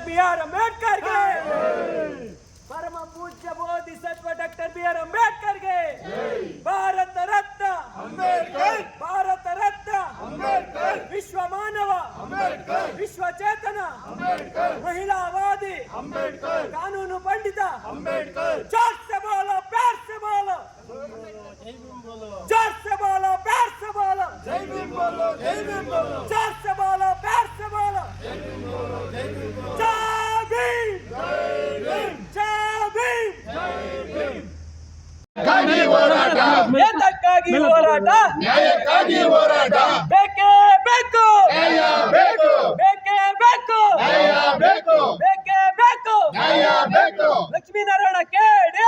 Doctor B R ಅಂಬೇಡ್ಕರ್ಗೆ ಪರಮ ಪೂಜ್ಯ bodhisattva doctor B R ಅಂಬೇಡ್ಕರ್ಗೆ Bharat Ratna Bharat Ratna ವಿಶ್ವ ಮಾನವ ವಿಶ್ವ ಚೇತನ ಮಹಿಳಾವಾದಿ ಕಾನೂನು ಪಂಡಿತ जोर से बोलो प्यार से बोलो जोर से बोलो प्यार से बोलो जोर से बोलो प्यार ನ್ಯಾಯಕ್ಕಾಗಿ ಹೋರಾಟ. ಬೇಕೇ ಬೇಕು. ನ್ಯಾಯ ಬೇಕು. ಬೇಕೇ ಬೇಕು. ನ್ಯಾಯ ಬೇಕು. ಬೇಕೇ ಬೇಕು. ನ್ಯಾಯ ಬೇಕು. ಲಕ್ಷ್ಮೀನಾರಾಯಣ ಕೇಳಿ.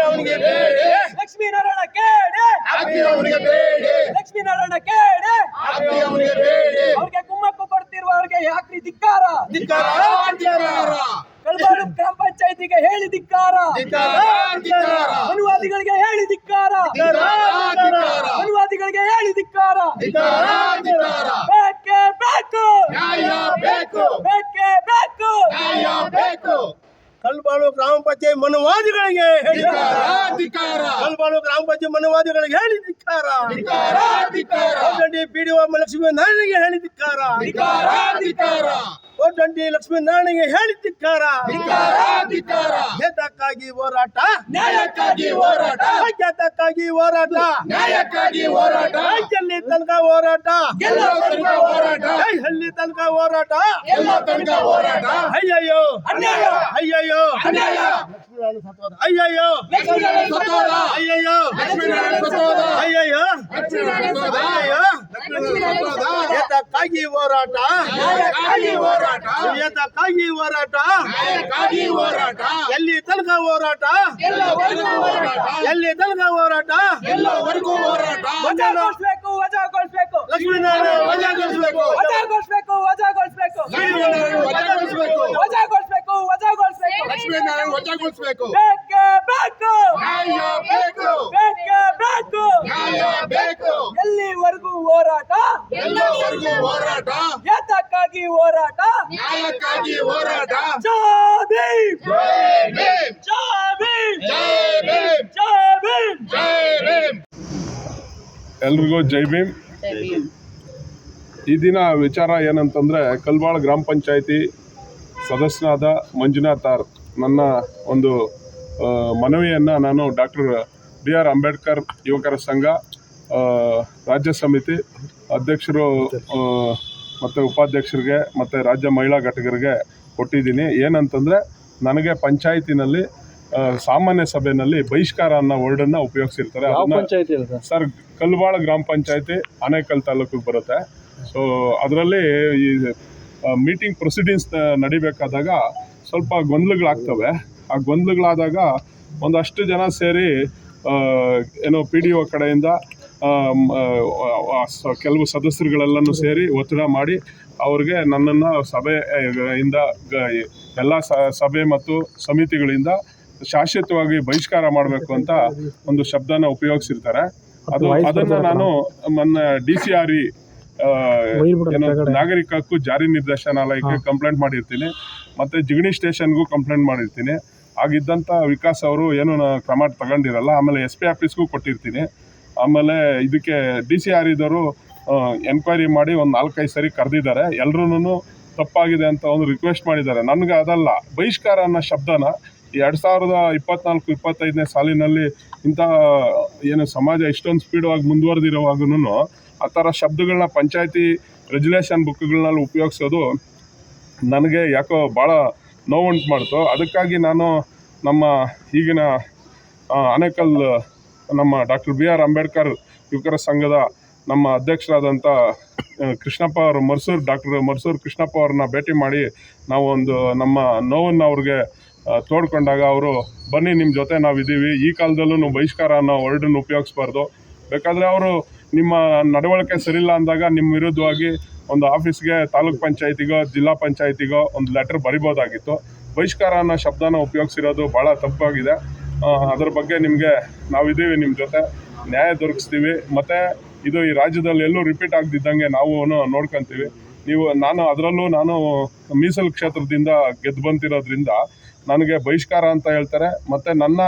ಅವನಿಗೆ ಬೇಡಿ ಲಕ್ಷ್ಮೀನಾರಾಯಣ ಕೇಳಿ ಅಗ್ನಿ ಅವನಿಗೆ ಬೇಡಿ ಲಕ್ಷ್ಮೀನಾರಾಯಣ ಕೇಳಿ ಅಗ್ನಿ ಅವನಿಗೆ ಬೇಡಿ ಅವ್ರಿಗೆ ಕುಮ್ಮಕ್ಕು ಕೊಡ್ತಿರುವವರಿಗೆ ಯಾಕ್ರಿ ಧಿಕ್ಕಾರ ಧಿಕ್ಕಾರ ಧಿಕ್ಕಾರ ಕಲ್ಬಾಳು ಗ್ರಾಮ ಪಂಚಾಯತಿಗೆ ಹೇಳಿ ಧಿಕ್ಕಾರ ಧಿಕ್ಕಾರ ಧಿಕ್ಕಾರ ಅನುವಾದಿಗಳಿಗೆ ಹೇಳಿ ಧಿಕ್ಕಾರ ಧಿಕ್ಕಾರ ಅನುವಾದಿಗಳಿಗೆ ಹೇಳಿ ಧಿಕ್ಕಾರ ಬೇಕೇ ಬೇಕು. ನ್ಯಾಯ ಬೇಕು. ಬೇಕೇ ಬೇಕು. ನ್ಯಾಯ ಬೇಕು. ಕಲ್ಬಾಳು ಗ್ರಾಮ ಪಂಚಾಯತ್ ಮನುವಾದಿಗಳಿಗೆ ಹೇಳಿದ್ದಾರೆ ಕಲ್ಬಾಳು ಗ್ರಾಮ ಪಂಚಾಯತ್ ಮನುವಾದಿಗಳಿಗೆ ಹೇಳಿ ಧಿಕ್ಕಾರ. ಪಿಡಿಒ ಲಕ್ಷ್ಮೀ ನಾರಾಯಣಿಗೆ ಹೇಳಿ ಧಿಕ್ಕಾರ. ಕೋಟಂಡಿ ಲಕ್ಷ್ಮೀ ನಾರಾಯಣಿಗೆ ಹೇಳಿ ಧಿಕ್ಕಾರ. ಏತಕ್ಕಾಗಿ ಹೋರಾಟ. ನ್ಯಾಯಕ್ಕಾಗಿ ಹೋರಾಟ. ಏತಕ್ಕಾಗಿ ಹೋರಾಟ. ನ್ಯಾಯಕ್ಕಾಗಿ ಹೋರಾಟ. ಎಲ್ಲಿ ತನಕ ಹೋರಾಟ. ಹೋರಾಟ. ಅಲ್ಲಿ ತನಕ ಹೋರಾಟ. ಎಲ್ಲ ತನಕ ಹೋರಾಟ. ಅಯ್ಯಯ್ಯೋ. ಅಯ್ಯಯ್ಯೋ. ಅನ್ಯಾಯ. ಲಕ್ಷ್ಮೀನಾರಾಯಣ ಸತ್ತೋದ. ಅಯ್ಯಯ್ಯೋ! ಲಕ್ಷ್ಮೀನಾರಾಯಣ ಅಯ್ಯಯ್ಯೋ! ಲಕ್ಷ್ಮೀನಾರಾಯಣ ಅಯ್ಯಯ್ಯೋ! ಲಕ್ಷ್ಮೀನಾರಾಯಣ ಅಯ್ಯಯ್ಯೋ! ಲಕ್ಷ್ಮೀನಾರಾಯಣ ಏತಕ್ಕಾಗಿ ಹೋರಾಟ. ಏತ ಹೋರಾಟ. ಏತಕ್ಕಾಗಿ ಹೋರಾಟ. ಹೋರಾಟ. ಎಲ್ಲಿ ತನಕ ಹೋರಾಟ? ಎಲ್ಲವರೆಗೂ ಹೋರಾಟ. ಎಲ್ಲಿ ತನಕ ಹೋರಾಟ? ಎಲ್ಲವರೆಗೂ ಹೋರಾಟ. ವಜಾಗೊಳಿಸ್ಬೇಕು ವಜಾಗೊಳಿಸ್ಬೇಕು. ಲಕ್ಷ್ಮೀನಾರಾಯಣ ವಜಾಗೊಳಿಸಬೇಕು. ವಜಾಗೊಳಿಸ್ಬೇಕು ವಜಾಗೊಳಿಸ್ಬೇಕು. ಲಕ್ಷ್ಮೀನಾರಾಯಣ ವಜಾಗೊಳಿಸಬೇಕು. ವಜಾಗೊಳಿಸ್ಬೇಕು ಲಕ್ಷ್ಮೀನಾರಾಯಣ ವಜಾಗೊಳಿಸಬೇಕು ಬೇಕೇ ಬೇಕು ನ್ಯಾಯ ಬೇಕು ಬೇಕೇ ಬೇಕು ನ್ಯಾಯ ಬೇಕು ಎಲ್ಲಿವರೆಗೂ ಹೋರಾಟ? ಎಲ್ಲವರೆಗೂ ಹೋರಾಟ. ಯಾತಕ್ಕಾಗಿ ಹೋರಾಟ. ನ್ಯಾಯಕ್ಕಾಗಿ ಹೋರಾಟ. ಜಾಬಿ ಭೀಮ್. ಜೈ ಭೀಮ್. ಜೈ ಭೀಮ್. ಜೈ ಭೀಮ್. ಜೈ ಭೀಮ್. ಭೀಮ್. ಎಲ್ರಿಗೂ ಜೈ ಭೀಮ್. ಈ ದಿನ ವಿಚಾರ ಏನಂತಂದ್ರೆ ಕಲ್ಬಾಳ ಗ್ರಾಮ ಪಂಚಾಯತಿ ಸದಸ್ಯನಾದ ಮಂಜುನಾಥ್ ಆರ್. ನನ್ನ ಒಂದು ಮನವಿಯನ್ನು ನಾನು ಡಾಕ್ಟರ್ ಬಿ ಆರ್ ಅಂಬೇಡ್ಕರ್ ಯುವಕರ ಸಂಘ ರಾಜ್ಯ ಸಮಿತಿ ಅಧ್ಯಕ್ಷರು ಮತ್ತು ಉಪಾಧ್ಯಕ್ಷರಿಗೆ ಮತ್ತು ರಾಜ್ಯ ಮಹಿಳಾ ಘಟಕರಿಗೆ ಕೊಟ್ಟಿದ್ದೀನಿ. ಏನಂತಂದರೆ ನನಗೆ ಪಂಚಾಯತಿನಲ್ಲಿ ಸಾಮಾನ್ಯ ಸಭೆಯಲ್ಲಿ ಬಹಿಷ್ಕಾರ ಅನ್ನೋ ವರ್ಡನ್ನು ಉಪಯೋಗಿಸಿರ್ತಾರೆ. ಸರ್ ಕಲ್ಬಾಳ ಗ್ರಾಮ ಪಂಚಾಯತಿ ಆನೇಕಲ್ ತಾಲೂಕಿಗೆ ಬರುತ್ತೆ. ಸೊ ಅದರಲ್ಲಿ ಈ ಮೀಟಿಂಗ್ ಪ್ರೊಸೀಡಿಂಗ್ಸ್ ನಡಿಬೇಕಾದಾಗ ಸ್ವಲ್ಪ ಗೊಂದಲಗಳಾಗ್ತವೆ. ಆ ಗೊಂದಲಗಳಾದಾಗ ಒಂದಷ್ಟು ಜನ ಸೇರಿ ಏನೋ ಪಿ ಡಿ ಒ ಕಡೆಯಿಂದ ಕೆಲವು ಸದಸ್ಯರುಗಳೆಲ್ಲನೂ ಸೇರಿ ಒತ್ತಡ ಮಾಡಿ ಅವ್ರಿಗೆ ನನ್ನನ್ನು ಸಭೆ ಇಂದ ಎಲ್ಲ ಸಭೆ ಮತ್ತು ಸಮಿತಿಗಳಿಂದ ಶಾಶ್ವತವಾಗಿ ಬಹಿಷ್ಕಾರ ಮಾಡಬೇಕು ಅಂತ ಒಂದು ಶಬ್ದನ ಉಪಯೋಗಿಸಿರ್ತಾರೆ. ಅದು ಅದನ್ನ ನಾನು ನನ್ನ ಡಿ ಸಿ ಆರ್ ಇ ನಾಗರಿಕ ಹಕ್ಕು ಜಾರಿ ನಿರ್ದೇಶನಾಲಯಕ್ಕೆ ಕಂಪ್ಲೇಂಟ್ ಮಾಡಿರ್ತೀನಿ. ಮತ್ತೆ ಜಿಗಣಿ ಸ್ಟೇಷನ್ಗೂ ಕಂಪ್ಲೇಂಟ್ ಮಾಡಿರ್ತೀನಿ. ಆಗಿದ್ದಂಥ ವಿಕಾಸ್ ಅವರು ಏನು ಕ್ರಮ ತಗೊಂಡಿರಲ್ಲ, ಆಮೇಲೆ ಎಸ್ ಪಿ ಆಫೀಸ್ಗೂ ಕೊಟ್ಟಿರ್ತೀನಿ. ಆಮೇಲೆ ಇದಕ್ಕೆ ಡಿ ಸಿ ಆರ್ ಇದ್ದವರು ಎನ್ಕ್ವೈರಿ ಮಾಡಿ ಒಂದು ನಾಲ್ಕೈದು ಸರಿ ಕರೆದಿದ್ದಾರೆ. ಎಲ್ರೂ ತಪ್ಪಾಗಿದೆ ಅಂತ ಒಂದು ರಿಕ್ವೆಸ್ಟ್ ಮಾಡಿದ್ದಾರೆ. ನನಗೆ ಅದಲ್ಲ. ಬಹಿಷ್ಕಾರ ಅನ್ನೋ ಶಬ್ದನ ಎರಡು ಸಾವಿರದ ಇಪ್ಪತ್ನಾಲ್ಕು, ಇಪ್ಪತ್ತೈದನೇ ಸಾಲಿನಲ್ಲಿ ಇಂಥ, ಏನು ಸಮಾಜ ಇಷ್ಟೊಂದು ಸ್ಪೀಡಾಗಿ ಮುಂದುವರೆದಿರುವಾಗೂ ಆ ಥರ ಶಬ್ದಗಳನ್ನ ಪಂಚಾಯತಿ ರೆಜುಲೇಷನ್ ಬುಕ್ಗಳಲ್ಲಿ ಉಪಯೋಗಿಸೋದು ನನಗೆ ಯಾಕೋ ಭಾಳ ನೋವುಂಟು ಮಾಡ್ತು. ಅದಕ್ಕಾಗಿ ನಾನು ನಮ್ಮ ಈಗಿನ ಆನೇಕಲ್ ನಮ್ಮ ಡಾಕ್ಟರ್ ಬಿ ಆರ್ ಅಂಬೇಡ್ಕರ್ ಯುವಕರ ಸಂಘದ ನಮ್ಮ ಅಧ್ಯಕ್ಷರಾದಂಥ ಕೃಷ್ಣಪ್ಪ ಅವರು ಮರ್ಸೂರು ಡಾಕ್ಟರ್ ಮರ್ಸೂರು ಕೃಷ್ಣಪ್ಪ ಅವ್ರನ್ನ ಭೇಟಿ ಮಾಡಿ ನಾವು ಒಂದು ನಮ್ಮ ನೋವನ್ನು ಅವ್ರಿಗೆ ತೋಡ್ಕೊಂಡಾಗ ಅವರು, ಬನ್ನಿ ನಿಮ್ಮ ಜೊತೆ ನಾವಿದ್ದೀವಿ ಈ ಕಾಲದಲ್ಲೂ ಬಹಿಷ್ಕಾರ ಅನ್ನೋ ವರ್ಡನ್ನು ಉಪಯೋಗಿಸ್ಬಾರ್ದು. ಬೇಕಾದರೆ ಅವರು ನಿಮ್ಮ ನಡವಳಿಕೆ ಸರಿಯಿಲ್ಲ ಅಂದಾಗ ನಿಮ್ಮ ವಿರುದ್ಧವಾಗಿ ಒಂದು ಆಫೀಸ್ಗೆ ತಾಲೂಕ್ ಪಂಚಾಯತಿಗೋ, ಜಿಲ್ಲಾ ಪಂಚಾಯತಿಗೋ ಒಂದು ಲೆಟರ್ ಬರಿಬೋದಾಗಿತ್ತು. ಬಹಿಷ್ಕಾರ ಅನ್ನೋ ಶಬ್ದನ ಉಪಯೋಗಿಸಿರೋದು ಭಾಳ ತಪ್ಪಾಗಿದೆ. ಅದ್ರ ಬಗ್ಗೆ ನಿಮಗೆ ನಾವಿದ್ದೀವಿ ನಿಮ್ಮ ಜೊತೆ. ನ್ಯಾಯ ದೊರಕಿಸ್ತೀವಿ. ಮತ್ತು ಇದು ಈ ರಾಜ್ಯದಲ್ಲಿ ಎಲ್ಲೂ ರಿಪೀಟ್ ಆಗದಿದ್ದಂಗೆ ನಾವು ನೋಡ್ಕೊತೀವಿ. ನೀವು, ನಾನು ಅದರಲ್ಲೂ ನಾನು ಮೀಸಲು ಕ್ಷೇತ್ರದಿಂದ ಗೆದ್ದು ಬಂತಿರೋದ್ರಿಂದ ನನಗೆ ಬಹಿಷ್ಕಾರ ಅಂತ ಹೇಳ್ತಾರೆ. ಮತ್ತು ನನ್ನ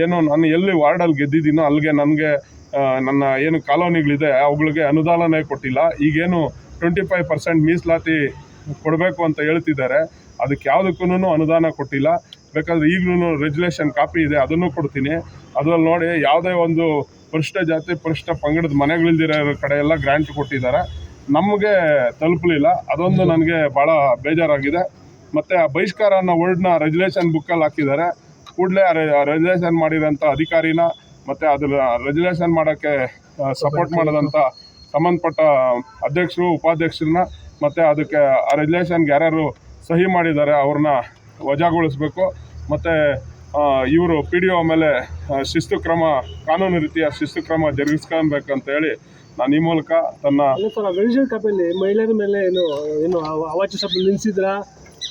ಏನು, ನಾನು ಎಲ್ಲಿ ವಾರ್ಡಲ್ಲಿ ಗೆದ್ದಿದ್ದೀನೋ ಅಲ್ಲಿಗೆ ನನಗೆ ನನ್ನ ಏನು ಕಾಲೋನಿಗಳಿದೆ, ಅವುಗಳಿಗೆ ಅನುದಾನನೇ ಕೊಟ್ಟಿಲ್ಲ. ಈಗೇನು ಟ್ವೆಂಟಿ ಫೈವ್ ಪರ್ಸೆಂಟ್ ಮೀಸಲಾತಿ ಕೊಡಬೇಕು ಅಂತ ಹೇಳ್ತಿದ್ದಾರೆ. ಅದಕ್ಕೆ ಯಾವುದಕ್ಕೂ ಅನುದಾನ ಕೊಟ್ಟಿಲ್ಲ. ಬೇಕಾದ್ರೆ ಈಗಲೂ ರೆಗ್ಯುಲೇಷನ್ ಕಾಪಿ ಇದೆ ಅದನ್ನು ಕೊಡ್ತೀನಿ. ಅದರಲ್ಲಿ ನೋಡಿ ಯಾವುದೇ ಒಂದು ಪರಿಷ್ಠ ಜಾತಿ ಪರಿಷ್ಠ ಪಂಗಡದ ಮನೆಗಳಿಲ್ದಿರೋ ಕಡೆ ಎಲ್ಲ ಗ್ರ್ಯಾಂಟ್ ಕೊಟ್ಟಿದ್ದಾರೆ. ನಮಗೆ ತಲುಪಲಿಲ್ಲ. ಅದೊಂದು ನನಗೆ ಭಾಳ ಬೇಜಾರಾಗಿದೆ. ಮತ್ತು ಆ ಬಹಿಷ್ಕಾರ ಅನ್ನೋ ವರ್ಡ್ನ ರೆಜುಲೇಷನ್ ಬುಕ್ಕಲ್ಲಿ ಹಾಕಿದ್ದಾರೆ. ಕೂಡಲೇ ರೆಜುಲೇಷನ್ ಮಾಡಿರೋಂಥ ಅಧಿಕಾರಿನ ಮತ್ತು ಅದರ ರೆಜುಲೇಷನ್ ಮಾಡೋಕ್ಕೆ ಸಪೋರ್ಟ್ ಮಾಡೋದಂಥ ಸಂಬಂಧಪಟ್ಟ ಅಧ್ಯಕ್ಷರು, ಉಪಾಧ್ಯಕ್ಷರನ್ನ ಮತ್ತು ಅದಕ್ಕೆ ಆ ರೆಗ್ಯುಲೇಷನ್ಗೆ ಯಾರ್ಯಾರು ಸಹಿ ಮಾಡಿದ್ದಾರೆ ಅವ್ರನ್ನ ವಜಾಗೊಳಿಸ್ಬೇಕು. ಮತ್ತು ಇವರು ಪಿ ಡಿ ಒ ಮೇಲೆ ಶಿಸ್ತು ಕ್ರಮ, ಕಾನೂನು ರೀತಿಯ ಶಿಸ್ತು ಕ್ರಮ ಜರುಗಿಸ್ಕೊಬೇಕಂತ ಹೇಳಿ ನಾನು ಈ ಮೂಲಕ ತನ್ನ ಮಹಿಳೆಯರ ಮೇಲೆ ಏನು ಏನು ಅವ- ಅವಾಚ್ಯ ಶಬ್ದ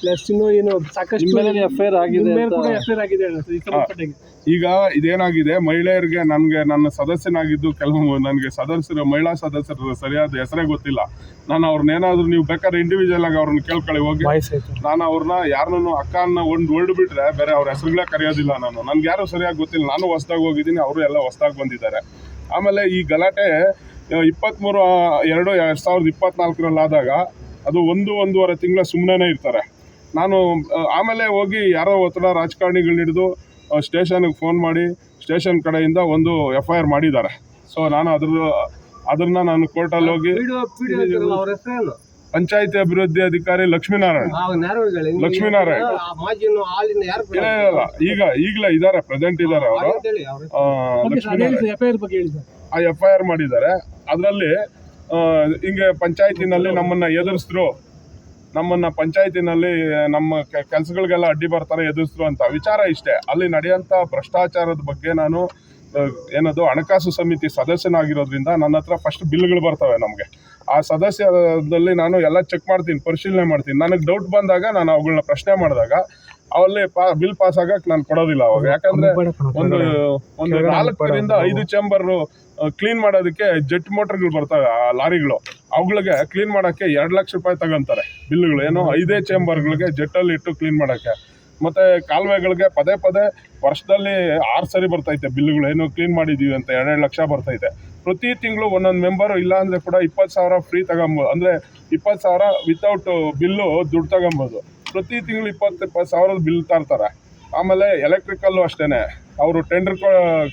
ಪ್ಲಸ್ ಇನ್ನು ಏನು ಸಾಕಷ್ಟು ಎಫ್ಐಆರ್ ಆಗಿದೆ ಎಫ್ಐಆರ್ ಆಗಿದೆ ಸಂಬಂಧಪಟ್ಟಾಗೆ. ಈಗ ಇದೇನಾಗಿದೆ ಮಹಿಳೆಯರಿಗೆ ನನಗೆ ನನ್ನ ಸದಸ್ಯನಾಗಿದ್ದು ಕೆಲವು ನನಗೆ ಸದಸ್ಯರು ಮಹಿಳಾ ಸದಸ್ಯರ ಸರಿಯಾದ ಹೆಸರೇ ಗೊತ್ತಿಲ್ಲ. ನಾನು ಅವ್ರನ್ನೇನಾದ್ರೂ ನೀವು ಬೇಕಾದ್ರೆ ಇಂಡಿವಿಜುವಲ್ ಆಗಿ ಅವ್ರನ್ನ ಕೇಳ್ಕೊಳ್ಳಿ ಹೋಗಿ. ನಾನು ಅವ್ರನ್ನ ಯಾರನ್ನೂ ಅಕ್ಕನ್ನ ಒಂದು ವರ್ಡ್ ಬಿಟ್ರೆ ಬೇರೆ ಅವ್ರ ಹೆಸರುಗಳೇ ಕರೆಯೋದಿಲ್ಲ ನಾನು. ನನ್ಗೆ ಯಾರು ಸರಿಯಾಗಿ ಗೊತ್ತಿಲ್ಲ. ನಾನು ಹೊಸ್ದಾಗಿ ಹೋಗಿದ್ದೀನಿ ಅವರು ಎಲ್ಲ ಹೊಸ್ದಾಗಿ ಬಂದಿದ್ದಾರೆ. ಆಮೇಲೆ ಈ ಗಲಾಟೆ ಇಪ್ಪತ್ತ್ಮೂರು ಎರಡು ಎರಡು ಸಾವಿರದ ಇಪ್ಪತ್ನಾಲ್ಕರಲ್ಲಿ ಆದಾಗ ಅದು ಒಂದು ಒಂದೂವರೆ ತಿಂಗಳ ಸುಮ್ಮನೆ ಇರ್ತಾರೆ. ನಾನು ಆಮೇಲೆ ಹೋಗಿ ಯಾರೋ ಒತ್ತಡ ರಾಜಕಾರಣಿಗಳನ್ನ ಹಿಡಿದು ಸ್ಟೇಷನ್ಗೆ ಫೋನ್ ಮಾಡಿ ಸ್ಟೇಷನ್ ಕಡೆಯಿಂದ ಒಂದು ಎಫ್ ಐ ಆರ್ ಮಾಡಿದ್ದಾರೆ. ಸೊ ನಾನು ಅದ್ರ ಅದನ್ನ ನಾನು ಕೋರ್ಟಲ್ಲಿ ಹೋಗಿ ಪಂಚಾಯತಿ ಅಭಿವೃದ್ಧಿ ಅಧಿಕಾರಿ ಲಕ್ಷ್ಮೀನಾರಾಯಣ. ಲಕ್ಷ್ಮೀನಾರಾಯಣ. ಮಾಜಿನ ಹಾಲಿನ ಯಾರು ಇಲ್ಲ ಇಲ್ಲ, ಈಗ ಈಗಲೇ ಇದ್ದಾರೆ ಪ್ರೆಸೆಂಟ್ ಇದ್ದಾರೆ ಅವರು. ಲಕ್ಷ್ಮೀನಾರಾಯಣ. ಆ ಎಫ್ ಐ ಆರ್ ಮಾಡಿದ್ದಾರೆ. ಅದರಲ್ಲಿ ಹಿಂಗೆ ಪಂಚಾಯತಿನಲ್ಲಿ ನಮ್ಮನ್ನ ಎದುರಿಸಿದ್ರು ನಮ್ಮನ್ನ ಪಂಚಾಯತಿನಲ್ಲಿ ನಮ್ಮ ಕೆಲಸಗಳಿಗೆಲ್ಲ ಅಡ್ಡಿ ಬರ್ತಾರೆ ಎದುರಿಸಿದ್ರು ಅಂತ ವಿಚಾರ ಇಷ್ಟೇ. ಅಲ್ಲಿ ನಡೆಯೋಂಥ ಭ್ರಷ್ಟಾಚಾರದ ಬಗ್ಗೆ ನಾನು ಏನದು ಹಣಕಾಸು ಸಮಿತಿ ಸದಸ್ಯನಾಗಿರೋದ್ರಿಂದ ನನ್ನ ಹತ್ರ ಫಸ್ಟ್ ಬಿಲ್ಗಳು ಬರ್ತವೆ ನಮಗೆ. ಆ ಸದಸ್ಯದಲ್ಲಿ ನಾನು ಎಲ್ಲ ಚೆಕ್ ಮಾಡ್ತೀನಿ ಪರಿಶೀಲನೆ ಮಾಡ್ತೀನಿ. ನನಗೆ ಡೌಟ್ ಬಂದಾಗ ನಾನು ಅವುಗಳನ್ನ ಪ್ರಶ್ನೆ ಮಾಡಿದಾಗ ಅವಲ್ಲಿ ಪಾ ಬಿಲ್ ಪಾಸ್ ಆಗಕ್ಕೆ ನಾನು ಕೊಡೋದಿಲ್ಲ ಅವಾಗ. ಯಾಕಂದ್ರೆ ಒಂದು ಒಂದು ನಾಲ್ಕರಿಂದ ಐದು ಚೇಂಬರ್ ಕ್ಲೀನ್ ಮಾಡೋದಕ್ಕೆ ಜೆಟ್ ಮೋಟರ್ಗಳು ಬರ್ತವೆ ಆ ಲಾರಿಗಳು. ಅವುಗಳಿಗೆ ಕ್ಲೀನ್ ಮಾಡೋಕ್ಕೆ ಎರಡು ಲಕ್ಷ ರೂಪಾಯಿ ತಗೊಂತಾರೆ. ಬಿಲ್ಗಳು ಏನು ಐದೇ ಚೇಂಬರ್ಗಳಿಗೆ ಜೆಟ್ಟಲ್ಲಿ ಇಟ್ಟು ಕ್ಲೀನ್ ಮಾಡೋಕ್ಕೆ. ಮತ್ತು ಕಾಲುವೆಗಳಿಗೆ ಪದೇ ಪದೇ ವರ್ಷದಲ್ಲಿ ಆರು ಸರಿ ಬರ್ತೈತೆ ಬಿಲ್ಗಳು. ಏನು ಕ್ಲೀನ್ ಮಾಡಿದ್ದೀವಿ ಅಂತ ಎರಡೆರಡು ಲಕ್ಷ ಬರ್ತೈತೆ. ಪ್ರತಿ ತಿಂಗಳು ಒಂದೊಂದು ಮೆಂಬರು ಇಲ್ಲ ಅಂದರೆ ಕೂಡ ಇಪ್ಪತ್ತು ಸಾವಿರ ಫ್ರೀ ತಗೊಬೋದು ಅಂದರೆ ಇಪ್ಪತ್ತು ಸಾವಿರ ವಿತೌಟ್ ಬಿಲ್ಲು ದುಡ್ಡು ತಗೊಬೋದು. ಪ್ರತಿ ತಿಂಗಳು ಇಪ್ಪತ್ತು ಇಪ್ಪತ್ತು ಸಾವಿರದ ಬಿಲ್ ತರ್ತಾರೆ. ಆಮೇಲೆ ಎಲೆಕ್ಟ್ರಿಕಲ್ಲು ಅಷ್ಟೇ ಅವರು ಟೆಂಡರ್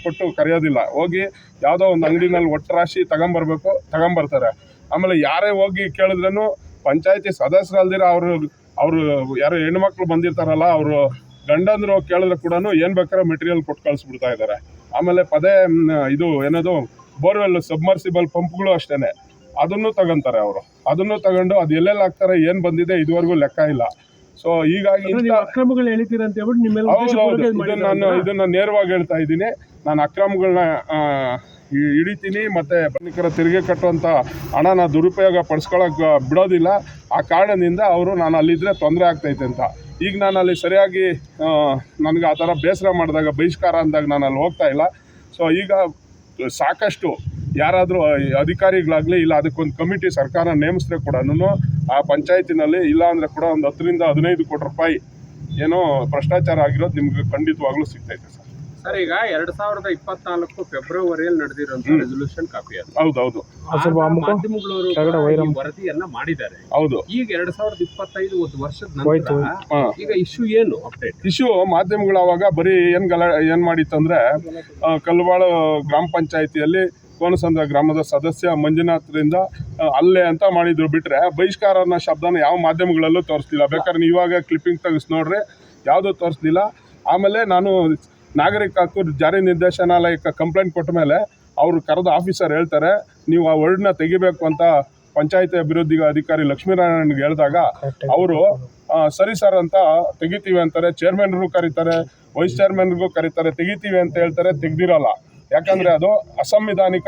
ಕೊಟ್ಟು ಕರೆಯೋದಿಲ್ಲ. ಹೋಗಿ ಯಾವುದೋ ಒಂದು ಅಂಗಡಿನಲ್ಲಿ ಒಟ್ಟು ರಾಶಿ ತಗೊಂಬರ್ಬೇಕು, ತಗೊಂಬರ್ತಾರೆ. ಆಮೇಲೆ ಯಾರೇ ಹೋಗಿ ಕೇಳಿದ್ರೂ ಪಂಚಾಯತಿ ಸದಸ್ಯರಲ್ದಿರ ಅವರು ಅವರು ಯಾರು ಹೆಣ್ಮಕ್ಳು ಬಂದಿರ್ತಾರಲ್ಲ ಅವರು ಗಂಡಂದ್ರು ಕೇಳಿದ್ರೆ ಕೂಡ ಏನು ಬೇಕಾದ್ರೆ ಮೆಟೀರಿಯಲ್ ಕೊಟ್ಟು ಕಳಿಸ್ಬಿಡ್ತಾ ಇದ್ದಾರೆ ಆಮೇಲೆ ಪದೇ ಇದು ಏನದು ಬೋರ್ವೆಲ್ ಸಬ್ಮರ್ಸಿಬಲ್ ಪಂಪ್ಗಳು ಅಷ್ಟೇ ಅದನ್ನು ತಗೊಂತಾರೆ ಅವರು. ಅದನ್ನು ತಗೊಂಡು ಅದು ಎಲ್ಲೆಲ್ಲಿ ಹಾಕ್ತಾರೆ ಏನು ಬಂದಿದೆ ಇದುವರೆಗೂ ಲೆಕ್ಕ ಇಲ್ಲ. ಸೊ ಹೀಗಾಗಿ ಇದು ಇದನ್ನ ನಾನು ನೇರವಾಗಿ ಹೇಳ್ತಾ ಇದ್ದೀನಿ. ನಾನು ಅಕ್ರಮಗಳನ್ನ ಹಿಡಿತೀನಿ, ಮತ್ತೆ ಬಂಧಿಕರ ತೆರಿಗೆ ಕಟ್ಟುವಂಥ ಹಣನ ದುರುಪಯೋಗ ಪಡಿಸ್ಕೊಳಕ್ ಬಿಡೋದಿಲ್ಲ. ಆ ಕಾರಣದಿಂದ ಅವರು ನಾನು ಅಲ್ಲಿದ್ರೆ ತೊಂದರೆ ಆಗ್ತೈತೆ ಅಂತ. ಈಗ ನಾನು ಅಲ್ಲಿ ಸರಿಯಾಗಿ ನನಗೆ ಆ ಥರ ಬೇಸರ ಮಾಡಿದಾಗ, ಬಹಿಷ್ಕಾರ ಅಂದಾಗ ನಾನು ಅಲ್ಲಿ ಹೋಗ್ತಾ ಇಲ್ಲ. ಸೊ ಈಗ ಸಾಕಷ್ಟು ಯಾರಾದರೂ ಅಧಿಕಾರಿಗಳಾಗಲಿ ಇಲ್ಲ ಅದಕ್ಕೊಂದು ಕಮಿಟಿ ಸರ್ಕಾರ ನೇಮಿಸಿದ್ರೆ ಕೂಡ ಆ ಪಂಚಾಯತಿನಲ್ಲಿ ಇಲ್ಲ ಅಂದರೆ ಕೂಡ ಒಂದು ಹತ್ತರಿಂದ ಹದಿನೈದು ಕೋಟಿ ರೂಪಾಯಿ ಏನೋ ಭ್ರಷ್ಟಾಚಾರ ಆಗಿರೋದು ನಿಮಗೆ ಖಂಡಿತವಾಗ್ಲೂ ಸಿಗ್ತೈತೆ ಸರ್. ಸರ್ ಈಗ ಎರಡ್ ಸಾವಿರದ ಇಪ್ಪತ್ನಾಲ್ಕು ಫೆಬ್ರವರಿಯಲ್ಲಿ ನಡೆದಿರುವಂತ. ರೆಸೊಲ್ಯೂಷನ್ ಕಾಪಿ ಅದು. ಹೌದೌದು. ಮಾಧ್ಯಮಗಳವರು. ವರದಿಯನ್ನ ಮಾಡಿದ್ದಾರೆ. ಹೌದು. ಈಗ ಎರಡ್ ಸಾವಿರದ ಇಪ್ಪತ್ತೈದು ಒಂದು ವರ್ಷದ. ನಂತರ ಹಾಂ. ಈಗ ಇಶ್ಯೂ ಏನು ಅಪ್ಡೇಟ್ ಇಶ್ಯೂ ಮಾಧ್ಯಮಗಳು ಅವಾಗ ಬರೀ ಏನು ಗಲ ಏನು ಮಾಡಿತ್ತಂದ್ರೆ ಅಂದ್ರೆ ಕಲ್ವಾಳ ಗ್ರಾಮ ಪಂಚಾಯತಿಯಲ್ಲಿ ಕೋನಸಂದ್ರ ಗ್ರಾಮದ ಸದಸ್ಯ ಮಂಜುನಾಥ್ರಿಂದ ಅಲ್ಲೇ ಅಂತ ಮಾಡಿದ್ರು. ಬಿಟ್ರೆ ಬಹಿಷ್ಕಾರ ಅನ್ನೋ ಶಬ್ದನ ಯಾವ ಮಾಧ್ಯಮಗಳಲ್ಲೂ ತೋರಿಸ್ತಿಲ್ಲ ಬೇಕಾದ್ರೆ ನೀವಾಗ ಇವಾಗ ಕ್ಲಿಪ್ಪಿಂಗ್ ತೆಗೆಸ್ ನೋಡ್ರಿ. ಯಾವುದೂ ತೋರಿಸ್ಲಿಲ್ಲ. ಆಮೇಲೆ ನಾನು ನಾಗರಿಕ ಹಕ್ಕು ಜಾರಿ ನಿರ್ದೇಶನಾಲಯಕ್ಕೆ ಕಂಪ್ಲೇಂಟ್ ಕೊಟ್ಟ ಮೇಲೆ ಅವರು ಕರೆದ ಆಫೀಸರ್ ಹೇಳ್ತಾರೆ ನೀವು ಆ ವರ್ಡ್ನ ತೆಗಿಬೇಕು ಅಂತ ಪಂಚಾಯತಿ ಅಭಿವೃದ್ಧಿ ಅಧಿಕಾರಿ ಲಕ್ಷ್ಮೀನಾರಾಯಣ್ಗೆ ಹೇಳಿದಾಗ ಅವರು ಸರಿ ಸರ್ ಅಂತ ತೆಗಿತೀವಿ ಅಂತಾರೆ ಚೇರ್ಮನ್ರಿಗೂ ಕರೀತಾರೆ ವೈಸ್ ಚೇರ್ಮನ್ಗೂ ಕರೀತಾರೆ ತೆಗಿತೀವಿ ಅಂತ ಹೇಳ್ತಾರೆ ತೆಗ್ದಿರಲ್ಲ. ಯಾಕಂದ್ರೆ ಅದು ಅಸಂವಿಧಾನಿಕ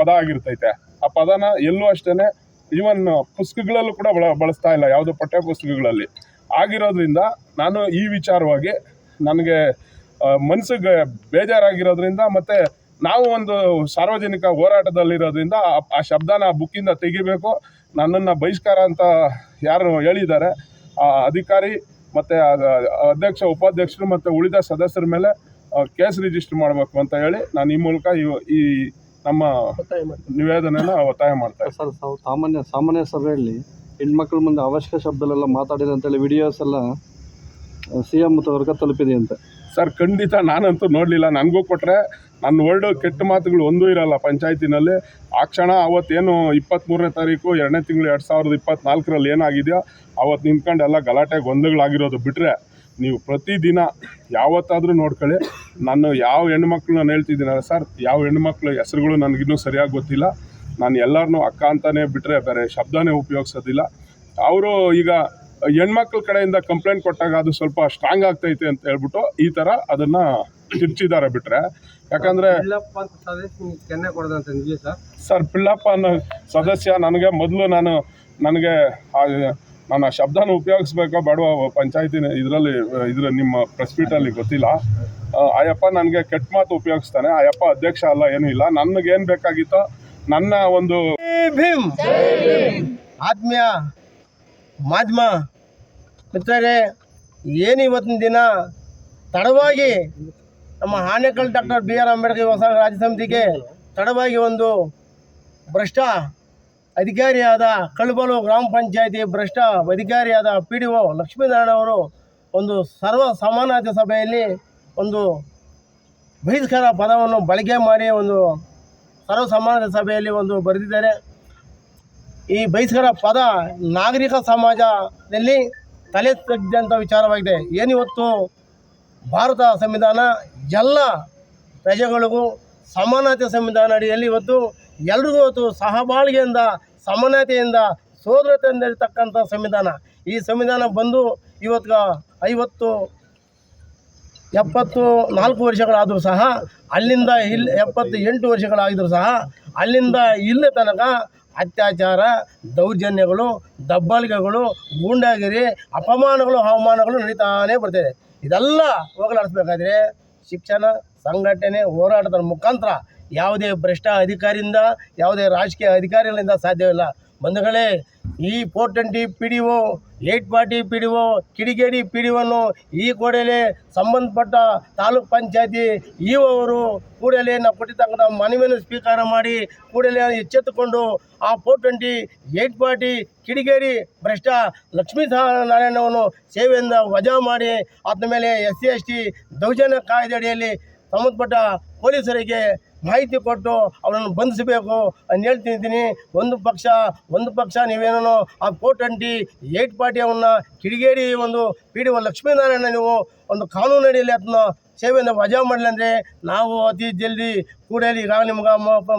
ಪದ ಆಗಿರ್ತೈತೆ. ಆ ಪದನ ಎಲ್ಲೂ ಅಷ್ಟೇ ಈವನ್ ಪುಸ್ತಕಗಳಲ್ಲೂ ಕೂಡ ಬಳ ಬಳಸ್ತಾ ಇಲ್ಲ ಯಾವುದೋ ಪಠ್ಯ ಪುಸ್ತಕಗಳಲ್ಲಿ ಆಗಿರೋದ್ರಿಂದ ನಾನು ಈ ವಿಚಾರವಾಗಿ ನನಗೆ ಮನಸ್ಸಿಗೆ ಬೇಜಾರಾಗಿರೋದ್ರಿಂದ ಮತ್ತು ನಾವು ಒಂದು ಸಾರ್ವಜನಿಕ ಹೋರಾಟದಲ್ಲಿರೋದ್ರಿಂದ ಆ- ಆ ಶಬ್ದನ ಆ ಬುಕ್ಕಿಂದ ತೆಗಿಬೇಕು. ನನ್ನನ್ನು ಬಹಿಷ್ಕಾರ ಅಂತ ಯಾರು ಹೇಳಿದ್ದಾರೆ. ಆ ಅಧಿಕಾರಿ ಮತ್ತು ಅಧ್ಯಕ್ಷ ಉಪಾಧ್ಯಕ್ಷರು ಮತ್ತು ಉಳಿದ ಸದಸ್ಯರ ಮೇಲೆ ಕೇಸ್ ರಿಜಿಸ್ಟರ್ ಮಾಡಬೇಕು ಅಂತ ಹೇಳಿ ನಾನು ಈ ಮೂಲಕ ಇವ- ಈ ನಮ್ಮ ನಿವೇದನೆನ ಒತ್ತಾಯ ಮಾಡ್ತಾ ಇದ್ದೀನಿ. ಸರ್ ಸಾಮಾನ್ಯ ಸಾಮಾನ್ಯ ಸಭೆಯಲ್ಲಿ ಹೆಣ್ಮಕ್ಳ ಮುಂದೆ ಅವಶ್ಯಕ ಶಬ್ದಲೆಲ್ಲ ಮಾತಾಡಿದೆ ಅಂತೇಳಿ ವಿಡಿಯೋಸ್ ಎಲ್ಲ ಸಿ ಎಂ ತವರ್ಗ ತಲುಪಿದೆ ಅಂತ ಸರ್, ಖಂಡಿತ ನಾನಂತೂ ನೋಡಲಿಲ್ಲ. ನನಗೂ ಕೊಟ್ಟರೆ ನನ್ನ ವರ್ಡ್ ಕೆಟ್ಟ ಮಾತುಗಳು ಒಂದೂ ಇರಲ್ಲ ಪಂಚಾಯತಿನಲ್ಲಿ. ಆ ಕ್ಷಣ ಅವತ್ತೇನು ಇಪ್ಪತ್ತ್ಮೂರನೇ ತಾರೀಕು, ಎರಡನೇ ತಿಂಗಳು ಎರಡು ಸಾವಿರದ ಇಪ್ಪತ್ತ್ನಾಲ್ಕರಲ್ಲಿ ಏನಾಗಿದೆಯೋ, ಅವತ್ತು ನಿಂತ್ಕೊಂಡು ಎಲ್ಲ ಗಲಾಟೆ ಗೊಂದಗಳಾಗಿರೋದು ಬಿಟ್ಟರೆ ನೀವು ಪ್ರತಿದಿನ ಯಾವತ್ತಾದರೂ ನೋಡ್ಕೊಳ್ಳಿ. ನಾನು ಯಾವ ಹೆಣ್ಮಕ್ಳು ನಾನು ಹೇಳ್ತಿದ್ದೀನಲ್ಲ ಸರ್, ಯಾವ ಹೆಣ್ಮಕ್ಳು ಹೆಸರುಗಳು ನನಗಿನ್ನೂ ಸರಿಯಾಗಿ ಗೊತ್ತಿಲ್ಲ. ನಾನು ಎಲ್ಲರನ್ನೂ ಅಕ್ಕ ಅಂತಲೇ ಬಿಟ್ಟರೆ ಬೇರೆ ಶಬ್ದನೇ ಉಪಯೋಗಿಸೋದಿಲ್ಲ. ಅವರು ಈಗ ಹೆಣ್ಮಕ್ಳ ಕಡೆಯಿಂದ ಕಂಪ್ಲೇಂಟ್ ಕೊಟ್ಟಾಗ ಅದು ಸ್ವಲ್ಪ ಸ್ಟ್ರಾಂಗ್ ಆಗ್ತೈತೆ ಅಂತ ಹೇಳ್ಬಿಟ್ಟು ಈ ಥರ ಅದನ್ನು ತಿರ್ಚಿದ್ದಾರೆ ಬಿಟ್ರೆ. ಯಾಕಂದರೆ ಸರ್ ಸರ್. ಪಿಳ್ಳಪ್ಪ ಅನ್ನೋ ಸದಸ್ಯ ನನಗೆ ಮೊದಲು ನಾನು ನನಗೆ ಆ ನಾನು ಆ ಶಬ್ದನ ಉಪಯೋಗಿಸ್ಬೇಕೋ ಬೇಡ ಪಂಚಾಯತಿನ ಇದರಲ್ಲಿ ಇದ್ರ ನಿಮ್ಮ ಪ್ರೆಸ್ ಮೀಟಲ್ಲಿ ಗೊತ್ತಿಲ್ಲ. ಆಯಪ್ಪ ನನಗೆ ಕೆಟ್ಟ ಮಾತು ಉಪಯೋಗಿಸ್ತಾನೆ. ಆಯಪ್ಪ ಅಧ್ಯಕ್ಷ ಅಲ್ಲ ಏನು ಇಲ್ಲ. ನನಗೇನು ಬೇಕಾಗಿತ್ತೋ ನನ್ನ ಒಂದು ಆತ್ಮೀಯ ಮಾಧ್ಯಮ ಮಿತ್ರರೇ, ಏನು ಇವತ್ತಿನ ದಿನ? ತಡವಾಗಿ ನಮ್ಮ Anekal doctor B R Ambedkar ಹೊಸ ರಾಜ್ಯ ಸಮಿತಿಗೆ ತಡವಾಗಿ ಒಂದು ಭ್ರಷ್ಟ ಅಧಿಕಾರಿಯಾದ ಕಳ್ಬಲು ಗ್ರಾಮ ಪಂಚಾಯತಿ ಭ್ರಷ್ಟ ಅಧಿಕಾರಿಯಾದ ಪಿ ಡಿ ಒ ಲಕ್ಷ್ಮೀನಾರಾಯಣ ಅವರು ಒಂದು ಸರ್ವ ಸಮಾನತೆ ಸಭೆಯಲ್ಲಿ ಒಂದು ಬಹಿಷ್ಕಾರ ಪದವನ್ನು ಬಳಕೆ ಮಾಡಿ ಒಂದು ಸರ್ವ ಸಮಾನತೆ ಸಭೆಯಲ್ಲಿ ಒಂದು ಬರೆದಿದ್ದಾರೆ. ಈ ಬಹಿಷ್ಕಾರ ಪದ ನಾಗರಿಕ ಸಮಾಜದಲ್ಲಿ ತಲೆ ತೆಗೆದಂಥ ವಿಚಾರವಾಗಿದೆ. ಏನಿವತ್ತು ಭಾರತ ಸಂವಿಧಾನ, ಎಲ್ಲ ಪ್ರಜೆಗಳಿಗೂ ಸಮಾನತೆ ಸಂವಿಧಾನ ಅಡಿಯಲ್ಲಿ ಇವತ್ತು ಎಲ್ರಿಗೂ ಇವತ್ತು ಸಹಬಾಳ್ಗೆಯಿಂದ, ಸಮಾನತೆಯಿಂದ, ಸೋದರತೆಯಿಂದ ಇರತಕ್ಕಂಥ ಸಂವಿಧಾನ. ಈ ಸಂವಿಧಾನ ಬಂದು ಇವತ್ತು ಐವತ್ತು, ಎಪ್ಪತ್ತು ನಾಲ್ಕು ವರ್ಷಗಳಾದರೂ ಸಹ, ಅಲ್ಲಿಂದ ಇಲ್ಲಿ ಎಪ್ಪತ್ತು ಎಂಟು ವರ್ಷಗಳಾಗಿದ್ದರೂ ಸಹ, ಅಲ್ಲಿಂದ ಇಲ್ಲಿ ತನಕ ಅತ್ಯಾಚಾರ, ದೌರ್ಜನ್ಯಗಳು, ದಬ್ಬಾಳಿಕೆಗಳು, ಗೂಂಡಾಗಿರಿ, ಅಪಮಾನಗಳು, ಅವಮಾನಗಳು ನಡೀತಾನೆ ಬರ್ತಿದೆ. ಇದೆಲ್ಲ ಹೋಗಲಾಡಿಸ್ಬೇಕಾದ್ರೆ ಶಿಕ್ಷಣ, ಸಂಘಟನೆ, ಹೋರಾಟದ ಮುಖಾಂತರ ಯಾವುದೇ ಭ್ರಷ್ಟ ಅಧಿಕಾರಿಯಿಂದ, ಯಾವುದೇ ರಾಜಕೀಯ ಅಧಿಕಾರಿಗಳಿಂದ ಸಾಧ್ಯವಿಲ್ಲ ಬಂಧುಗಳೇ ಈ four twenty P D O eight party P D O ಕಿಡಿಗೇಡಿ P D ಒನ್ನು ಈ ಕೂಡಲೇ ಸಂಬಂಧಪಟ್ಟ ತಾಲೂಕ್ ಪಂಚಾಯತಿ ಇ ಅವರು ಕೂಡಲೇ ನಾವು ಕೊಟ್ಟಿರ್ತಕ್ಕಂಥ ಮನವಿಯನ್ನು ಸ್ವೀಕಾರ ಮಾಡಿ ಕೂಡಲೇ ಎಚ್ಚೆತ್ತುಕೊಂಡು ಆ ಫೋರ್ ಟ್ವೆಂಟಿ ಏಯ್ಟ್ ಪಾರ್ಟಿ, ಕಿಡಿಗೇಡಿ, ಭ್ರಷ್ಟ ಲಕ್ಷ್ಮೀ ನಾರಾಯಣವನ್ನು ಸೇವೆಯಿಂದ ವಜಾ ಮಾಡಿ ಆತನ ಮೇಲೆ ಎಸ್ ಸಿ, ಎಸ್ ಟಿ ದೌರ್ಜನ್ಯ ಕಾಯ್ದೆ ಅಡಿಯಲ್ಲಿ ಸಂಬಂಧಪಟ್ಟ ಪೊಲೀಸರಿಗೆ ಮಾಹಿತಿ ಕೊಟ್ಟು ಅವರನ್ನು ಬಂಧಿಸಬೇಕು. ಅಂತ ಹೇಳ್ತಿದ್ದೀನಿ ಒಂದು ಪಕ್ಷ ಒಂದು ಪಕ್ಷ ನೀವೇನೋ ಆ ಕೋರ್ಟ್ ಅಂಟಿ ಏಟ್ ಅವನ್ನ ಕಿಡಿಗೇಡಿ ಒಂದು ಪಿ ಡಿ ಒ ಲಕ್ಷ್ಮೀನಾರಾಯಣ ನೀವು ಒಂದು ಕಾನೂನು ಅಡಿಯಲ್ಲಿ ಅದನ್ನ ಸೇವೆಯನ್ನು ವಜಾ ಮಾಡಲಿ ಅಂದರೆ ನಾವು ಅತಿ ಜಲ್ದಿ ಕೂಡಲೇ ಈಗ ನಿಮ್ಗೆ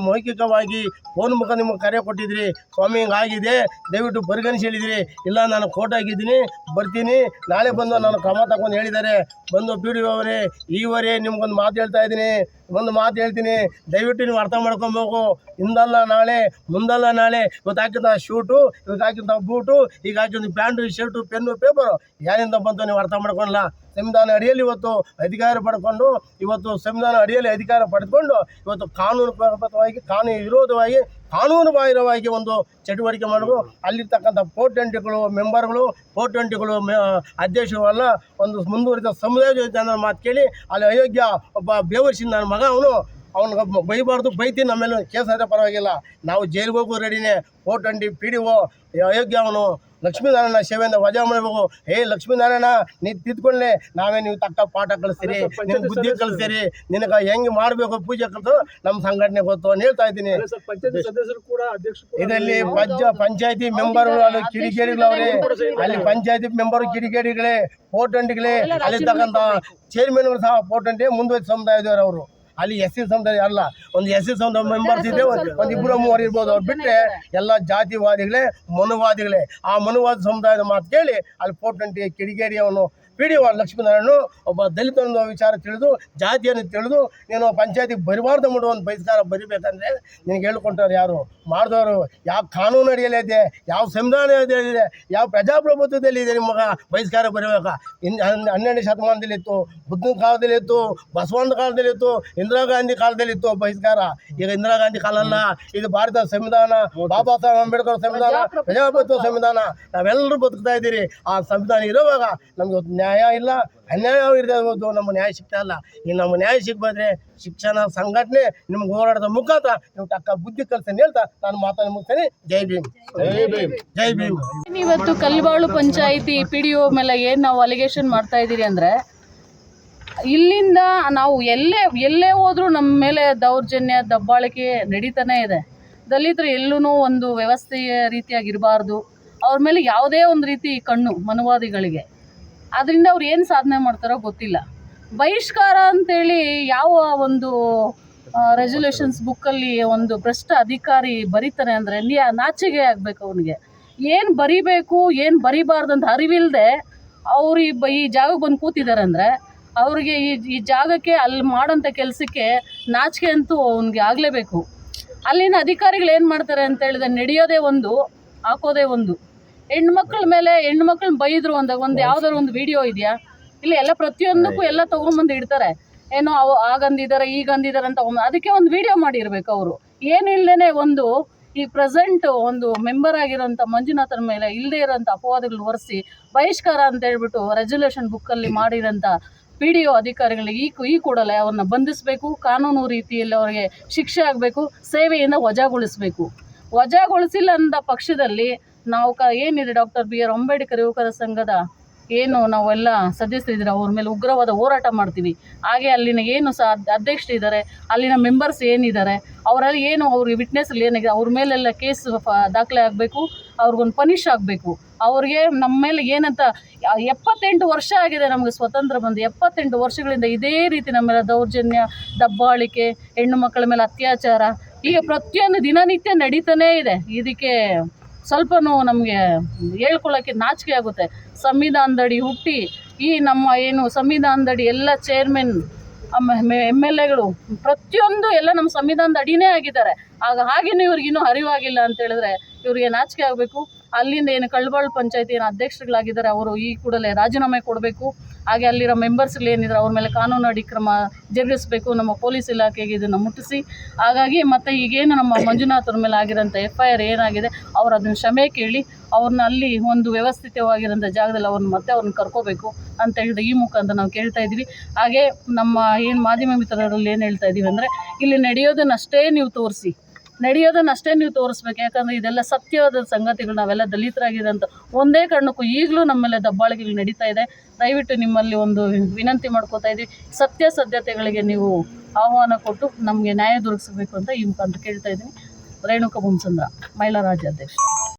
ಮೌಖಿಕವಾಗಿ ಫೋನ್ ಮುಖ ನಿಮ್ಗೆ ಕರೆ ಕೊಟ್ಟಿದ್ರಿ. ಸ್ವಾಮಿ ಹಿಂಗಾಗಿದೆ ದಯವಿಟ್ಟು ಪರಿಗಣಿಸಿ ಹೇಳಿದಿರಿ. ಇಲ್ಲ, ನಾನು ಕೋಟ್ ಆಗಿದ್ದೀನಿ, ಬರ್ತೀನಿ. ನಾಳೆ ಬಂದು ನಾನು ಕ್ರಮ ತಗೊಂಡು ಹೇಳಿದ್ದಾರೆ. ಬಂದು ಪಿ ಡಿ ಅವರೇ ಈವರೇ ನಿಮ್ಗೊಂದು ಮಾತು ಹೇಳ್ತಾ ಇದ್ದೀನಿ. ಒಂದು ಮಾತು ಹೇಳ್ತೀನಿ. ದಯವಿಟ್ಟು ನೀವು ಅರ್ಥ ಮಾಡ್ಕೊಬೇಕು. ಹಿಂದಲ್ಲ ನಾಳೆ, ಮುಂದಲ್ಲ ನಾಳೆ. ಇವತ್ತು ಹಾಕಿದ ಶೂಟು ಇವತ್ತು ಹಾಕಿದ ಬೂಟು ಈಗ ಹಾಕಿದ ಪ್ಯಾಂಟು, ಶರ್ಟು, ಪೆನ್ನು, ಪೇಪರು. ಯಾರಿಂದ ಬಂತು ನೀವು ಅರ್ಥ ಮಾಡ್ಕೊಳ್ಳಲ್ಲ ಸಂವಿಧಾನ ಅಡಿಯಲ್ಲಿ ಇವತ್ತು ಅಧಿಕಾರ ಪಡ್ಕೊಂಡು, ಇವತ್ತು ಸಂವಿಧಾನ ಅಡಿಯಲ್ಲಿ ಅಧಿಕಾರ ಪಡೆದುಕೊಂಡು ಇವತ್ತು ಕಾನೂನು ಪ್ರಬದ್ಧವಾಗಿ ಕಾನೂನು ವಿರೋಧವಾಗಿ, ಕಾನೂನು ಬಾಹಿರವಾಗಿ ಒಂದು ಚಟುವಟಿಕೆ ಮಾಡಬೇಕು ಅಲ್ಲಿರ್ತಕ್ಕಂಥ ಫೋರ್ ಟ್ವೆಂಟಿಗಳು ಮೆಂಬರ್ಗಳು ಫೋರ್ ಟ್ವೆಂಟಿಗಳು ಮೆ, ಅಧ್ಯಕ್ಷರು ಎಲ್ಲ ಒಂದು ಮುಂದುವರಿದ ಸಮುದಾಯ ಜನರ ಮಾತು ಕೇಳಿ, ಅಲ್ಲಿ ಅಯೋಗ್ಯ ಒಬ್ಬ ಬೇವರ್ಸಿನ ನನ್ನ ಮಗ ಅವನು ಅವ್ನಿಗೆ ಬೈಬಾರ್ದು ನಮ್ಮ ನಮ್ಮೇಲೆ ಕೇಸ್ ಆದರೆ ಪರವಾಗಿಲ್ಲ. ನಾವು ಜೈಲಿಗೆ ಹೋಗೋ ರೆಡಿನೇ. ಫೋರ್ ಅಂಡಿ ಪಿ ಡಿ ಒ ಅಯೋಗ್ಯ ಅವನು. ಲಕ್ಷ್ಮೀನಾರಾಯಣ ಸೇವೆಯಿಂದ ವಜಾ ಮಾಡಬೇಕು. ಏ ಲಕ್ಷ್ಮೀನಾರಾಯಣ ನೀ ತಿದ್ಕೊಂಡ್ಲೆ ನಾವೇ ನೀವು ತಕ್ಕ ಪಾಠ ಕಳಿಸ್ತೀರಿ ನಿನ್ನ ಬುದ್ಧಿ ಕಲಿಸ್ತೀರಿ. ನಿನಗೆ ಹೆಂಗೆ ಮಾಡಬೇಕು ಪೂಜೆ ಕಲಿತು ನಮ್ಮ ಸಂಘಟನೆ ಗೊತ್ತು ಅಂತ ಹೇಳ್ತಾ ಇದ್ದೀನಿ. ಅಲ್ಲ ಸದಸ್ಯರು ಕೂಡ ಅಧ್ಯಕ್ಷರು ಕೂಡ ಇದರಲ್ಲಿ ಪಂಚ ಪಂಚಾಯತಿ ಮೆಂಬರ್ಗಳು ಅಲ್ಲಿ ಕಿಡಿಗೇಡಿಗಳವ್ರೆ. ಅಲ್ಲಿ ಪಂಚಾಯತಿ ಮೆಂಬರ್ ಕಿಡಿಗೇಡಿಗಳೇ ಫೋರ್ಟಂಟಿಗಳೇ ಅಲ್ಲಿ ತಕ್ಕಂಥ ಚೇರ್ಮನ್ಗಳು ಸಹ ಪೋರ್ಟಂಟೇ ಮುಂದುವರಿದ ಸಮುದಾಯದವರು ಅವರು. ಅಲ್ಲಿ ಎಸ್ ಸಿ ಸಮುದಾಯ ಅಲ್ಲ. ಒಂದು ಎಸ್ ಸಿ ಸಮುದಾಯ ಮೆಂಬರ್ಸ್ ಇದ್ರೆ ಒಂದು ಒಂದು ಇಬ್ಬರು ಮೂವರು ಇರ್ಬೋದು. ಅವ್ರು ಬಿಟ್ಟರೆ ಎಲ್ಲ ಜಾತಿವಾದಿಗಳೇ ಮನುವಾದಿಗಳೇ. ಆ ಮನುವಾದ ಸಮುದಾಯದ ಮಾತು ಕೇಳಿ ಅಲ್ಲಿ ಫೋರ್ ಟ್ವೆಂಟಿ ಕಿಡಿಗೇರಿ ಅವನು ಪಿ ಡಿ ಓ ಲಕ್ಷ್ಮೀನಾರಾಯಣ ಒಬ್ಬ ದಲಿತನ ವಿಚಾರ ತಿಳಿದು, ಜಾತಿಯನ್ನು ತಿಳಿದು, ನೀನು ಪಂಚಾಯತಿಗೆ ಬರಿಬಾರ್ದು ಮಾಡುವ ಒಂದು ಬಹಿಷ್ಕಾರ ಬರಿಬೇಕಂದ್ರೆ ನಿನಗೆ ಹೇಳ್ಕೊಂಡವ್ರು ಯಾರು? ಮಾಡಿದವರು. ಯಾವ ಕಾನೂನು ಅಡಿಯಲ್ಲಿದೆ ಯಾವ ಸಂವಿಧಾನ ಇದೆ ಯಾವ ಪ್ರಜಾಪ್ರಭುತ್ವದಲ್ಲಿ ಇದೆ ನಿಮಗೆ ಬಹಿಷ್ಕಾರ ಬರಿಬೇಕು ಇನ್ ಶತಮಾನದಲ್ಲಿ ಇತ್ತು ಬುದ್ಧನ ಕಾಲದಲ್ಲಿ ಇತ್ತು ಬಸವಣ್ಣ ಕಾಲದಲ್ಲಿ ಇತ್ತು ಇಂದಿರಾ ಗಾಂಧಿ ಕಾಲದಲ್ಲಿ ಇತ್ತು ಬಹಿಷ್ಕಾರ. ಈಗ ಇಂದಿರಾ ಗಾಂಧಿ ಕಾಲ ಅಲ್ಲ. ಇದು ಭಾರತದ ಸಂವಿಧಾನ, ಬಾಬಾ ಸಾಹೇಬ್ ಅಂಬೇಡ್ಕರ್ ಸಂವಿಧಾನ, ಪ್ರಜಾಪ್ರಭುತ್ವ ಸಂವಿಧಾನ. ನಾವೆಲ್ಲರೂ ಬದುಕ್ತಾ ಇದ್ದೀರಿ. ಆ ಸಂವಿಧಾನ ಇರುವಾಗ ನಮ್ಗೆ ಇವತ್ತು ನ್ಯಾಯ ಇಲ್ಲ ಅನ್ಯಾಯ ಇರ್ಬೋದು ನಮ್ಮ ನ್ಯಾಯ ಸಿಗ್ತಾ ಇಲ್ಲ. ಈಗ ನಮ್ಮ ನ್ಯಾಯ ಸಿಗ್ಬೋದ್ರೆ ಶಿಕ್ಷಣ ಸಂಘಟನೆ ನಿಮ್ಗೆ ಹೋರಾಟದ ಮುಖಾಂತರ ನೀವು ತಕ್ಕ ಬುದ್ಧಿ ಕಲ್ಸನ್ ಹೇಳ್ತಾ ನಾನು ಮಾತಾಡಿ ಮುಗಿಸ್ತೇನೆ. ಜೈ ಭೀಮ್. ಜೈ ಭೀಮ್. ಜೈ ಭೀಮ್. ಇವತ್ತು Kalbalu panchayat P D O ಮೇಲೆ ಏನು ನಾವು ಅಲಿಗೇಷನ್ ಮಾಡ್ತಾ ಇದ್ದೀರಿ ಅಂದರೆ ಇಲ್ಲಿಂದ ನಾವು ಎಲ್ಲೇ ಎಲ್ಲೇ ಹೋದರೂ ನಮ್ಮ ಮೇಲೆ ದೌರ್ಜನ್ಯ ದಬ್ಬಾಳಿಕೆ ನಡೀತಾನೆ ಇದೆ. ದಲಿತರು ಎಲ್ಲೂ ಒಂದು ವ್ಯವಸ್ಥೆಯ ರೀತಿಯಾಗಿರಬಾರ್ದು. ಅವ್ರ ಮೇಲೆ ಯಾವುದೇ ಒಂದು ರೀತಿ ಕಣ್ಣು ಮನುವಾದಿಗಳಿಗೆ. ಅದರಿಂದ ಅವ್ರು ಏನು ಸಾಧನೆ ಮಾಡ್ತಾರೋ ಗೊತ್ತಿಲ್ಲ. ಬಹಿಷ್ಕಾರ ಅಂತೇಳಿ ಯಾವ ಒಂದು ರೆಸೊಲ್ಯೂಷನ್ಸ್ ಬುಕ್ಕಲ್ಲಿ ಒಂದು ಭ್ರಷ್ಟ ಅಧಿಕಾರಿ ಬರೀತಾನೆ ಅಂದರೆ ನಾಚಿಗೆ ಆಗಬೇಕು ಅವನಿಗೆ. ಏನು ಬರಿಬೇಕು, ಏನು ಬರಿಬಾರ್ದು ಅಂತ ಅರಿವಿಲ್ಲದೆ ಅವರು ಈ ಬ, ಈ ಜಾಗಕ್ಕೆ ಬಂದು ಕೂತಿದ್ದಾರೆ ಅಂದರೆ ಅವ್ರಿಗೆ ಈ ಈ ಜಾಗಕ್ಕೆ ಅಲ್ಲಿ ಮಾಡೋಂಥ ಕೆಲಸಕ್ಕೆ ನಾಚಿಕೆ ಅಂತೂ ಅವನಿಗೆ ಆಗಲೇಬೇಕು. ಅಲ್ಲಿನ ಅಧಿಕಾರಿಗಳು ಏನು ಮಾಡ್ತಾರೆ ಅಂತ ಹೇಳಿದ್ರೆ, ನಡೆಯೋದೇ ಒಂದು, ಹಾಕೋದೇ ಒಂದು. ಹೆಣ್ಮಕ್ಳ ಮೇಲೆ ಹೆಣ್ಮಕ್ಳನ್ನ ಬೈದ್ರು ಅಂದಾಗ ಒಂದು ಯಾವ್ದಾದ್ರು ಒಂದು ವಿಡಿಯೋ ಇದೆಯಾ? ಇಲ್ಲಿ ಎಲ್ಲ ಪ್ರತಿಯೊಂದಕ್ಕೂ ಎಲ್ಲ ತಗೊಂಬಂದು ಇಡ್ತಾರೆ. ಏನೋ ಅವು ಆಗಂದಿದ್ದಾರೆ ಈಗ ಅಂದಿದ್ದಾರೆ ಅಂತ ಅದಕ್ಕೆ ಒಂದು ವಿಡಿಯೋ ಮಾಡಿರ್ಬೇಕು ಅವರು. ಏನಿಲ್ಲದೇ ಒಂದು ಈ ಪ್ರೆಸೆಂಟ್ ಒಂದು ಮೆಂಬರ್ ಆಗಿರೋಂಥ ಮಂಜುನಾಥನ ಮೇಲೆ ಇಲ್ಲದೆ ಇರೋಂಥ ಅಪವಾದಗಳು ಒರೆಸಿ ಬಹಿಷ್ಕಾರ ಅಂತ ಹೇಳ್ಬಿಟ್ಟು ರೆಸಲ್ಯೂಷನ್ ಬುಕ್ಕಲ್ಲಿ ಮಾಡಿರೋಂಥ ಪಿ ಡಿ ಒ ಅಧಿಕಾರಿಗಳಿಗೆ ಈ ಈ ಕೂಡಲೇ ಅವ್ರನ್ನ ಬಂಧಿಸಬೇಕು ಕಾನೂನು ರೀತಿಯಲ್ಲಿ ಅವರಿಗೆ ಶಿಕ್ಷೆ ಆಗಬೇಕು ಸೇವೆಯಿಂದ ವಜಾಗೊಳಿಸಬೇಕು. ವಜಾಗೊಳಿಸಿಲ್ಲ ಅಂದ ಪಕ್ಷದಲ್ಲಿ ನಾವು ಕ ಏನಿದೆ ಡಾಕ್ಟರ್ ಬಿ ಆರ್ ಅಂಬೇಡ್ಕರ್ ಯುವಕರ ಸಂಘದ? ಏನು ನಾವೆಲ್ಲ ಸದಸ್ಯರಿದ್ದಾರೆ ಅವ್ರ ಮೇಲೆ ಉಗ್ರವಾದ ಹೋರಾಟ ಮಾಡ್ತೀವಿ. ಹಾಗೆ ಅಲ್ಲಿನ ಏನು ಸಹ ಅಧ್ಯಕ್ಷರು ಇದ್ದಾರೆ, ಅಲ್ಲಿನ ಮೆಂಬರ್ಸ್ ಏನಿದ್ದಾರೆ, ಅವರಲ್ಲಿ ಏನು ಅವ್ರಿಗೆ ವಿಟ್ನೆಸ್ಗಳು ಏನಿದೆ ಅವ್ರ ಮೇಲೆಲ್ಲ ಕೇಸ್ ದಾಖಲೆ ಆಗಬೇಕು, ಅವ್ರಿಗೊಂದು ಪನಿಷ್ ಆಗಬೇಕು. ಅವ್ರಿಗೆ ನಮ್ಮ ಮೇಲೆ ಏನಂತ ಎಪ್ಪತ್ತೆಂಟು ವರ್ಷ ಆಗಿದೆ ನಮಗೆ ಸ್ವತಂತ್ರ ಬಂದು. ಎಪ್ಪತ್ತೆಂಟು ವರ್ಷಗಳಿಂದ ಇದೇ ರೀತಿ ನಮ್ಮ ಮೇಲೆ ದೌರ್ಜನ್ಯ, ದಬ್ಬಾಳಿಕೆ, ಹೆಣ್ಣು ಮಕ್ಕಳ ಮೇಲೆ ಅತ್ಯಾಚಾರ ಈಗ ಪ್ರತಿಯೊಂದು ದಿನನಿತ್ಯ ನಡೀತಾನೇ ಇದೆ. ಇದಕ್ಕೆ ಸ್ವಲ್ಪನೂ ನಮಗೆ ಹೇಳ್ಕೊಳ್ಳೋಕ್ಕೆ ನಾಚಿಕೆ ಆಗುತ್ತೆ. ಸಂವಿಧಾನದಡಿ ಹುಟ್ಟಿ ಈ ನಮ್ಮ ಏನು ಸಂವಿಧಾನದಡಿ ಎಲ್ಲ ಚೇರ್ಮನ್ ಎಂ ಎಲ್ ಎಗಳು ಪ್ರತಿಯೊಂದು ಎಲ್ಲ ನಮ್ಮ ಸಂವಿಧಾನದ ಅಡಿನೇ ಆಗಿದ್ದಾರೆ. ಆಗ ಹಾಗೇನೂ ಇವ್ರಿಗಿನ್ನೂ ಅರಿವಾಗಿಲ್ಲ ಅಂತ ಹೇಳಿದ್ರೆ ಇವರಿಗೆ ನಾಚಿಕೆ ಆಗಬೇಕು. ಅಲ್ಲಿಂದ ಏನು ಕಳ್ಬಾಳು ಪಂಚಾಯತಿ ಏನು ಅಧ್ಯಕ್ಷರುಗಳಾಗಿದ್ದಾರೆ, ಅವರು ಈ ಕೂಡಲೇ ರಾಜೀನಾಮೆ ಕೊಡಬೇಕು. ಹಾಗೆ ಅಲ್ಲಿರೋ ಮೆಂಬರ್ಸ್ಗಳು ಏನಿದ್ರು ಅವ್ರ ಮೇಲೆ ಕಾನೂನು ಅಡಿ ಕ್ರಮ ಜರುಗಿಸಬೇಕು, ನಮ್ಮ ಪೊಲೀಸ್ ಇಲಾಖೆಗೆ ಇದನ್ನು ಮುಟ್ಟಿಸಿ. ಹಾಗಾಗಿ ಮತ್ತು ಈಗೇನು ನಮ್ಮ ಮಂಜುನಾಥರ ಮೇಲೆ ಆಗಿರೋಂಥ ಎಫ್ ಐ ಆರ್ ಏನಾಗಿದೆ, ಅವ್ರು ಅದನ್ನು ಕ್ಷಮೆ ಕೇಳಿ ಅವ್ರನ್ನ ಅಲ್ಲಿ ಒಂದು ವ್ಯವಸ್ಥಿತವಾಗಿರೋಂಥ ಜಾಗದಲ್ಲಿ ಅವ್ರನ್ನ ಮತ್ತೆ ಅವ್ರನ್ನ ಕರ್ಕೋಬೇಕು ಅಂತ ಹೇಳಿದ್ರೆ ಈ ಮುಖಾಂತರ ನಾವು ಕೇಳ್ತಾ ಇದ್ದೀವಿ. ಹಾಗೆ ನಮ್ಮ ಏನು ಮಾಧ್ಯಮ ಮಿತ್ರರಲ್ಲಿ ಏನು ಹೇಳ್ತಾ ಇದ್ದೀವಿ ಅಂದರೆ, ಇಲ್ಲಿ ನಡೆಯೋದನ್ನಷ್ಟೇ ನೀವು ತೋರಿಸಿ. ನಡೆಯೋದನ್ನಷ್ಟೇ ನೀವು ತೋರಿಸ್ಬೇಕು. ಯಾಕಂದರೆ ಇದೆಲ್ಲ ಸತ್ಯವಾದ ಸಂಗತಿಗಳು, ನಾವೆಲ್ಲ ದಲಿತರಾಗಿರೋಂಥ ಒಂದೇ ಕಾರಣಕ್ಕೂ ಈಗಲೂ ಮೇಲೆ ದಬ್ಬಾಳಿಕೆಗಳು ನಡೀತಾ ಇದೆ. ದಯವಿಟ್ಟು ನಿಮ್ಮಲ್ಲಿ ಒಂದು ವಿನಂತಿ ಮಾಡ್ಕೋತಾ ಇದ್ದೀವಿ ಸತ್ಯಾಸತ್ಯತೆಗಳಿಗೆ ನೀವು ಆಹ್ವಾನ ಕೊಟ್ಟು ನಮಗೆ ನ್ಯಾಯ ದೊರಕಿಸಬೇಕು ಅಂತ ಈ ಮುಖಾಂತರ ಕೇಳ್ತಾ ಇದ್ದೀನಿ. ರೇಣುಕಾ ಬೊಮ್ಮಸಂದ್ರ ಮಹಿಳಾ ರಾಜ್ಯಾಧ್ಯಕ್ಷ